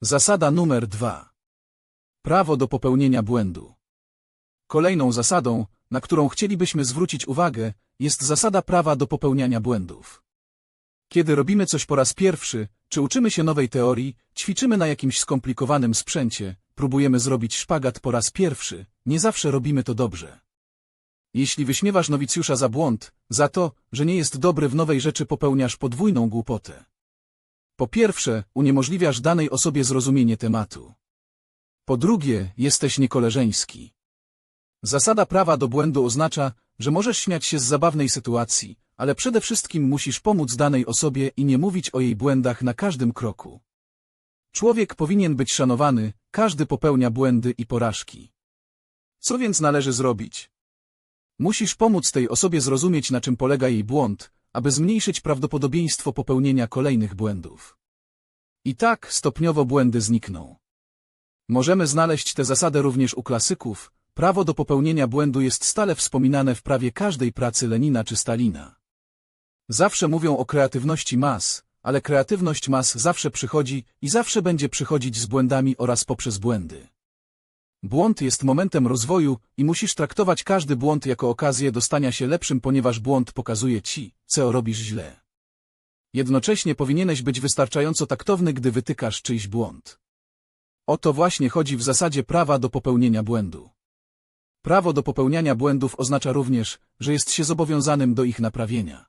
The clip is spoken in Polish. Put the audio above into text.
Zasada numer dwa. Prawo do popełnienia błędu. Kolejną zasadą, na którą chcielibyśmy zwrócić uwagę, jest zasada prawa do popełniania błędów. Kiedy robimy coś po raz pierwszy, czy uczymy się nowej teorii, ćwiczymy na jakimś skomplikowanym sprzęcie, próbujemy zrobić szpagat po raz pierwszy, nie zawsze robimy to dobrze. Jeśli wyśmiewasz nowicjusza za błąd, za to, że nie jest dobry w nowej rzeczy popełniasz podwójną głupotę. Po pierwsze, uniemożliwiasz danej osobie zrozumienie tematu. Po drugie, jesteś niekoleżeński. Zasada prawa do błędu oznacza, że możesz śmiać się z zabawnej sytuacji, ale przede wszystkim musisz pomóc danej osobie i nie mówić o jej błędach na każdym kroku. Człowiek powinien być szanowany, każdy popełnia błędy i porażki. Co więc należy zrobić? Musisz pomóc tej osobie zrozumieć, na czym polega jej błąd, aby zmniejszyć prawdopodobieństwo popełnienia kolejnych błędów. I tak stopniowo błędy znikną. Możemy znaleźć tę zasadę również u klasyków. Prawo do popełnienia błędu jest stale wspominane w prawie każdej pracy Lenina czy Stalina. Zawsze mówią o kreatywności mas, ale kreatywność mas zawsze przychodzi i zawsze będzie przychodzić z błędami oraz poprzez błędy. Błąd jest momentem rozwoju i musisz traktować każdy błąd jako okazję do stania się lepszym, ponieważ błąd pokazuje ci, co robisz źle. Jednocześnie powinieneś być wystarczająco taktowny, gdy wytykasz czyjś błąd. O to właśnie chodzi w zasadzie prawa do popełnienia błędu. Prawo do popełniania błędów oznacza również, że jest się zobowiązanym do ich naprawienia.